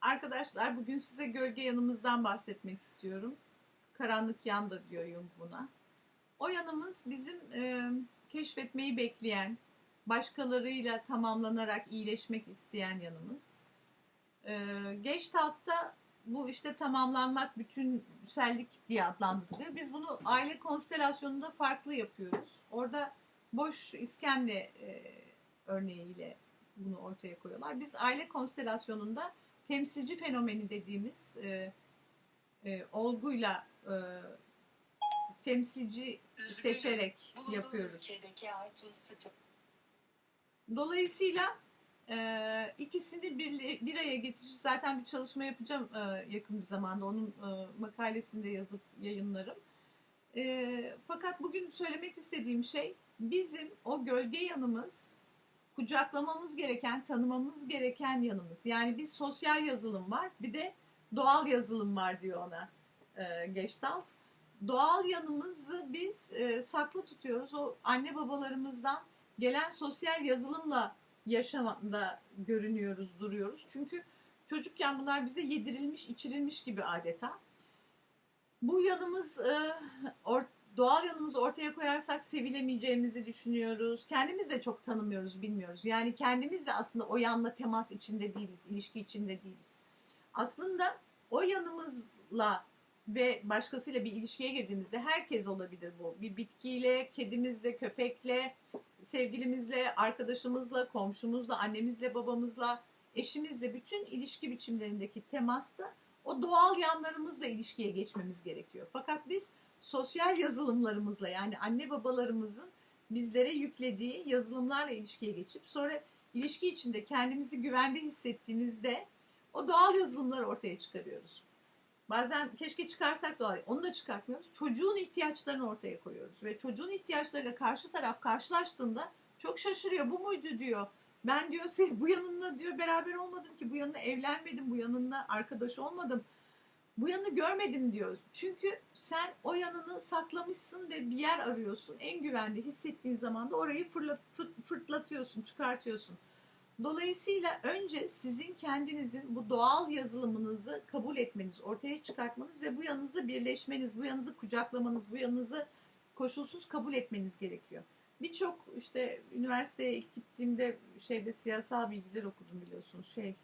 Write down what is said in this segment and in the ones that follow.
Arkadaşlar bugün size gölge yanımızdan bahsetmek istiyorum. Karanlık yan da diyor Jung buna. O yanımız bizim e, keşfetmeyi bekleyen, başkalarıyla tamamlanarak iyileşmek isteyen yanımız. E, Gestalt'ta bu işte tamamlanmak, bütünsellik diye adlandırılıyor. Biz bunu aile konstelasyonunda farklı yapıyoruz. Orada boş iskemle e, örneğiyle bunu ortaya koyuyorlar. Biz aile konstelasyonunda temsilci fenomeni dediğimiz e, e, olguyla e, temsilci seçerek yapıyoruz. Dolayısıyla e, ikisini bir, bir araya getirici zaten bir çalışma yapacağım e, yakın bir zamanda. Onun e, makalesinde yazıp yayınlarım. E, fakat bugün söylemek istediğim şey bizim o gölge yanımız kucaklamamız gereken, tanımamız gereken yanımız. Yani bir sosyal yazılım var, bir de doğal yazılım var diyor ona e, Gestalt. Doğal yanımızı biz e, saklı tutuyoruz. O anne babalarımızdan gelen sosyal yazılımla yaşamda görünüyoruz, duruyoruz. Çünkü çocukken bunlar bize yedirilmiş, içirilmiş gibi adeta. Bu yanımız e, or, doğal yanımızı ortaya koyarsak sevilemeyeceğimizi düşünüyoruz. Kendimiz de çok tanımıyoruz, bilmiyoruz. Yani kendimiz de aslında o yanla temas içinde değiliz, ilişki içinde değiliz. Aslında o yanımızla ve başkasıyla bir ilişkiye girdiğimizde herkes olabilir bu. Bir bitkiyle, kedimizle, köpekle, sevgilimizle, arkadaşımızla, komşumuzla, annemizle, babamızla, eşimizle bütün ilişki biçimlerindeki temasta o doğal yanlarımızla ilişkiye geçmemiz gerekiyor. Fakat biz sosyal yazılımlarımızla yani anne babalarımızın bizlere yüklediği yazılımlarla ilişkiye geçip sonra ilişki içinde kendimizi güvende hissettiğimizde o doğal yazılımları ortaya çıkarıyoruz. Bazen keşke çıkarsak doğal, onu da çıkartmıyoruz. Çocuğun ihtiyaçlarını ortaya koyuyoruz ve çocuğun ihtiyaçlarıyla karşı taraf karşılaştığında çok şaşırıyor. Bu muydu diyor. Ben diyor bu yanınla diyor beraber olmadım ki bu yanına evlenmedim, bu yanınla arkadaş olmadım bu yanını görmedim diyor. Çünkü sen o yanını saklamışsın ve bir yer arıyorsun. En güvende hissettiğin zaman da orayı fırlat, fırlatıyorsun, çıkartıyorsun. Dolayısıyla önce sizin kendinizin bu doğal yazılımınızı kabul etmeniz, ortaya çıkartmanız ve bu yanınızla birleşmeniz, bu yanınızı kucaklamanız, bu yanınızı koşulsuz kabul etmeniz gerekiyor. Birçok işte üniversiteye ilk gittiğimde şeyde siyasal bilgiler okudum biliyorsunuz. Şey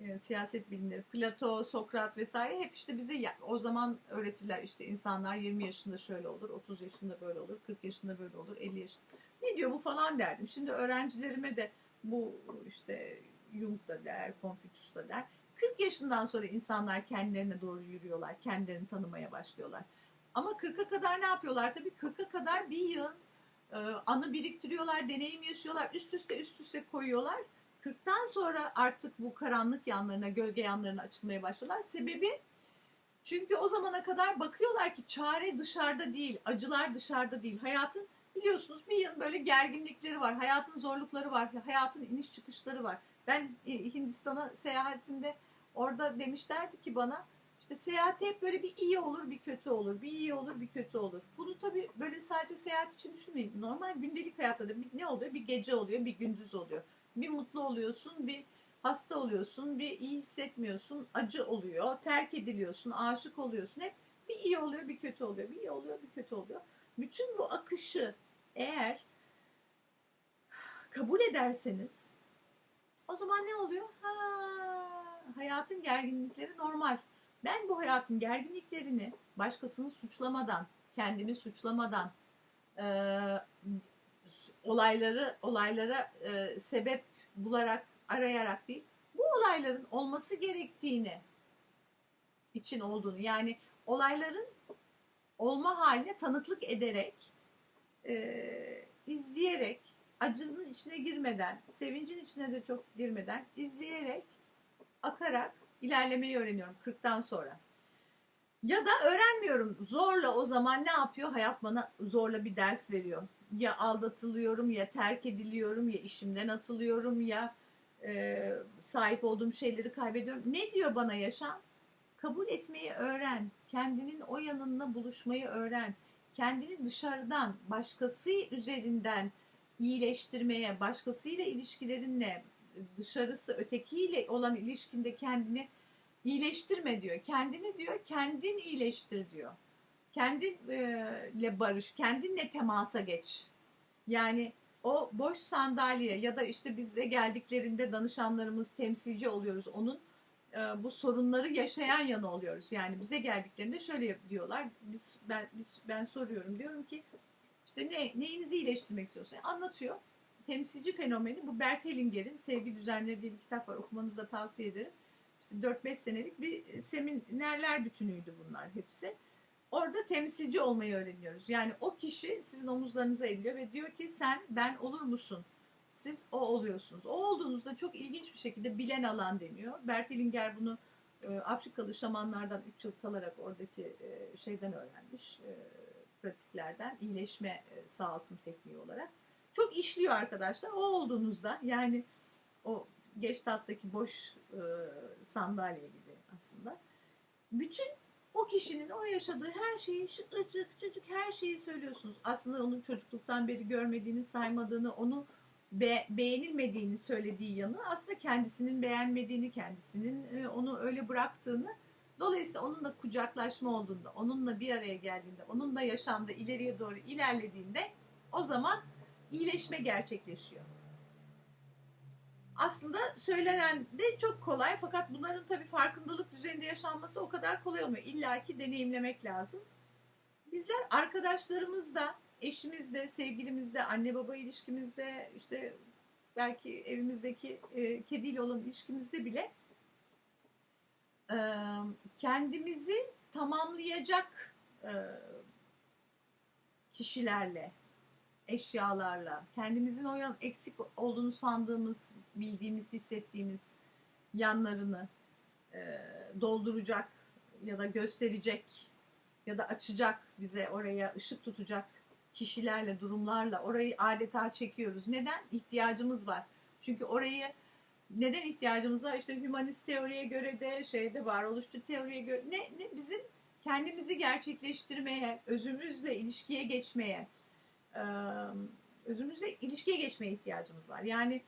e, siyaset bilimleri, Plato, Sokrat vesaire hep işte bize ya, o zaman öğretirler işte insanlar 20 yaşında şöyle olur, 30 yaşında böyle olur, 40 yaşında böyle olur, 50 yaşında. Ne diyor bu falan derdim. Şimdi öğrencilerime de bu işte Jung da der, Confucius da der. 40 yaşından sonra insanlar kendilerine doğru yürüyorlar, kendilerini tanımaya başlıyorlar. Ama 40'a kadar ne yapıyorlar? Tabii 40'a kadar bir yıl e, anı biriktiriyorlar, deneyim yaşıyorlar, üst üste üst üste koyuyorlar 40'tan sonra artık bu karanlık yanlarına, gölge yanlarına açılmaya başlıyorlar. Sebebi çünkü o zamana kadar bakıyorlar ki çare dışarıda değil, acılar dışarıda değil. Hayatın biliyorsunuz bir yıl böyle gerginlikleri var, hayatın zorlukları var, hayatın iniş çıkışları var. Ben e, Hindistan'a seyahatimde orada demişlerdi ki bana işte seyahate hep böyle bir iyi olur bir kötü olur, bir iyi olur bir kötü olur. Bunu tabii böyle sadece seyahat için düşünmeyin. Normal gündelik hayatta da ne oluyor? Bir gece oluyor, bir gündüz oluyor. Bir mutlu oluyorsun, bir hasta oluyorsun, bir iyi hissetmiyorsun, acı oluyor, terk ediliyorsun, aşık oluyorsun. Hep bir iyi oluyor, bir kötü oluyor, bir iyi oluyor, bir kötü oluyor. Bütün bu akışı eğer kabul ederseniz o zaman ne oluyor? Ha, hayatın gerginlikleri normal. Ben bu hayatın gerginliklerini başkasını suçlamadan, kendimi suçlamadan, olayları olaylara e, sebep bularak arayarak değil bu olayların olması gerektiğini için olduğunu yani olayların olma haline tanıklık ederek e, izleyerek acının içine girmeden sevincin içine de çok girmeden izleyerek akarak ilerlemeyi öğreniyorum 40'tan sonra. Ya da öğrenmiyorum. Zorla o zaman ne yapıyor? Hayat bana zorla bir ders veriyor ya aldatılıyorum ya terk ediliyorum ya işimden atılıyorum ya e, sahip olduğum şeyleri kaybediyorum. Ne diyor bana yaşam? Kabul etmeyi öğren. Kendinin o yanınla buluşmayı öğren. Kendini dışarıdan, başkası üzerinden iyileştirmeye, başkasıyla ilişkilerinle dışarısı ötekiyle olan ilişkinde kendini iyileştirme diyor. Kendini diyor kendin iyileştir diyor. Kendinle barış, kendinle temasa geç. Yani o boş sandalye ya da işte bize geldiklerinde danışanlarımız temsilci oluyoruz. Onun e, bu sorunları yaşayan yanı oluyoruz. Yani bize geldiklerinde şöyle diyorlar. Biz ben biz, ben soruyorum. Diyorum ki işte ne neyinizi iyileştirmek istiyorsun? Anlatıyor. Temsilci fenomeni bu Bert Hellinger'in Sevgi Düzenleri diye bir kitap var. Okumanızı da tavsiye ederim. İşte 4-5 senelik bir seminerler bütünüydü bunlar hepsi. Orada temsilci olmayı öğreniyoruz. Yani o kişi sizin omuzlarınıza eğiliyor ve diyor ki sen ben olur musun? Siz o oluyorsunuz. O olduğunuzda çok ilginç bir şekilde bilen alan deniyor. Bert Hellinger bunu e, Afrikalı şamanlardan 3 yıl kalarak oradaki e, şeyden öğrenmiş. E, pratiklerden iyileşme e, sağaltım tekniği olarak. Çok işliyor arkadaşlar. O olduğunuzda yani o Geçtat'taki boş e, sandalye gibi aslında. Bütün o kişinin o yaşadığı her şeyi şıklıcık cıcık her şeyi söylüyorsunuz. Aslında onun çocukluktan beri görmediğini, saymadığını, onu be, beğenilmediğini söylediği yanı aslında kendisinin beğenmediğini, kendisinin e, onu öyle bıraktığını Dolayısıyla onunla kucaklaşma olduğunda, onunla bir araya geldiğinde, onunla yaşamda ileriye doğru ilerlediğinde o zaman iyileşme gerçekleşiyor. Aslında söylenen de çok kolay fakat bunların tabii farkındalık düzeyinde yaşanması o kadar kolay olmuyor. İlla ki deneyimlemek lazım. Bizler arkadaşlarımızda, eşimizde, sevgilimizde, anne baba ilişkimizde, işte belki evimizdeki e, kediyle olan ilişkimizde bile e, kendimizi tamamlayacak e, kişilerle, eşyalarla, kendimizin o yan eksik olduğunu sandığımız, bildiğimiz, hissettiğimiz yanlarını e, dolduracak ya da gösterecek ya da açacak bize oraya ışık tutacak kişilerle, durumlarla orayı adeta çekiyoruz. Neden? İhtiyacımız var. Çünkü orayı neden ihtiyacımız var? İşte hümanist teoriye göre de şeyde varoluşçu teoriye göre ne, ne bizim kendimizi gerçekleştirmeye, özümüzle ilişkiye geçmeye, özümüzle ilişkiye geçmeye ihtiyacımız var. Yani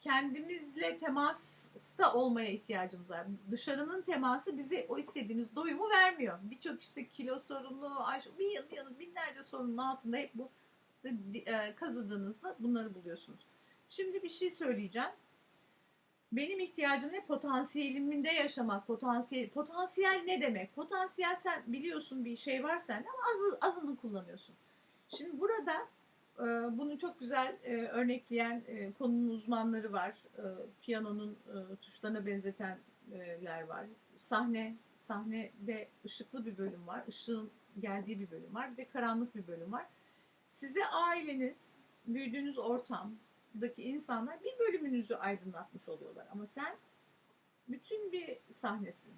kendimizle temasta olmaya ihtiyacımız var. Dışarının teması bize o istediğimiz doyumu vermiyor. Birçok işte kilo sorunu, bir yıl, bir yıl binlerce sorunun altında hep bu kazıdığınızda bunları buluyorsunuz. Şimdi bir şey söyleyeceğim. Benim ihtiyacım ne? Potansiyeliminde yaşamak. Potansiyel, potansiyel ne demek? Potansiyel sen biliyorsun bir şey var sende ama azı, azını kullanıyorsun. Şimdi burada e, bunu çok güzel e, örnekleyen e, konunun uzmanları var. Piyanonun tuşlarına benzetenler var. Sahne sahnede ışıklı bir bölüm var. Işığın geldiği bir bölüm var. Bir de karanlık bir bölüm var. Size aileniz, büyüdüğünüz ortam, daki insanlar bir bölümünüzü aydınlatmış oluyorlar. Ama sen bütün bir sahnesin.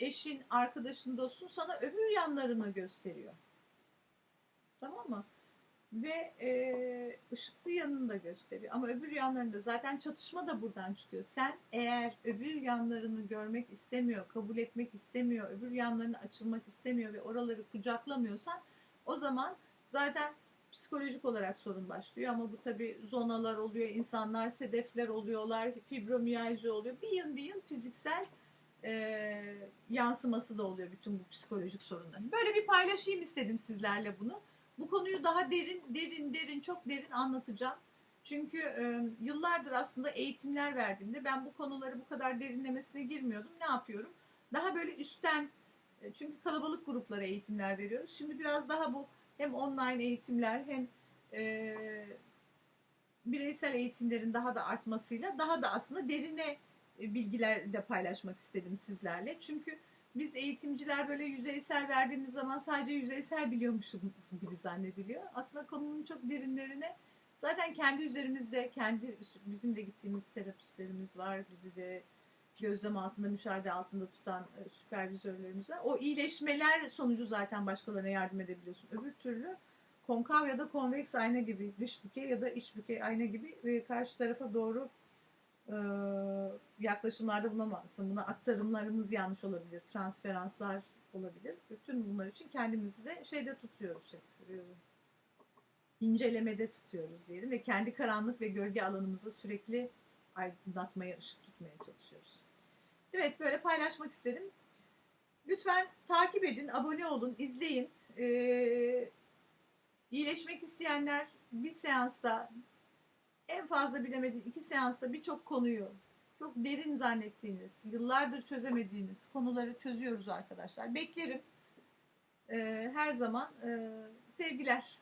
Eşin, arkadaşın, dostun sana öbür yanlarını gösteriyor. Tamam mı? Ve e, ışıklı yanını da gösteriyor. Ama öbür yanlarında zaten çatışma da buradan çıkıyor. Sen eğer öbür yanlarını görmek istemiyor, kabul etmek istemiyor, öbür yanlarını açılmak istemiyor ve oraları kucaklamıyorsan o zaman zaten psikolojik olarak sorun başlıyor ama bu tabi zonalar oluyor, insanlar sedefler oluyorlar, fibromiyalji oluyor. Bir yıl bir yıl fiziksel e, yansıması da oluyor bütün bu psikolojik sorunların. Böyle bir paylaşayım istedim sizlerle bunu. Bu konuyu daha derin, derin, derin, çok derin anlatacağım. Çünkü e, yıllardır aslında eğitimler verdiğimde ben bu konuları bu kadar derinlemesine girmiyordum. Ne yapıyorum? Daha böyle üstten, e, çünkü kalabalık gruplara eğitimler veriyoruz. Şimdi biraz daha bu hem online eğitimler hem e, bireysel eğitimlerin daha da artmasıyla daha da aslında derine bilgiler de paylaşmak istedim sizlerle. Çünkü biz eğitimciler böyle yüzeysel verdiğimiz zaman sadece yüzeysel biliyormuşuz gibi zannediliyor. Aslında konunun çok derinlerine zaten kendi üzerimizde kendi bizim de gittiğimiz terapistlerimiz var. Bizi de gözlem altında, müşahede altında tutan e, süpervizörlerimiz var. O iyileşmeler sonucu zaten başkalarına yardım edebiliyorsun. Öbür türlü konkav ya da konveks ayna gibi, dış bükey ya da iç bükey ayna gibi e, karşı tarafa doğru e, yaklaşımlarda bulunamazsın. Buna aktarımlarımız yanlış olabilir, transferanslar olabilir. Bütün bunlar için kendimizi de şeyde tutuyoruz. Hep, incelemede tutuyoruz diyelim ve kendi karanlık ve gölge alanımızda sürekli aydınlatmaya, ışık tutmaya çalışıyoruz. Evet böyle paylaşmak istedim. Lütfen takip edin, abone olun, izleyin. Ee, iyileşmek isteyenler bir seansta en fazla bilemediğiniz iki seansta birçok konuyu çok derin zannettiğiniz, yıllardır çözemediğiniz konuları çözüyoruz arkadaşlar. Beklerim. Ee, her zaman e, sevgiler.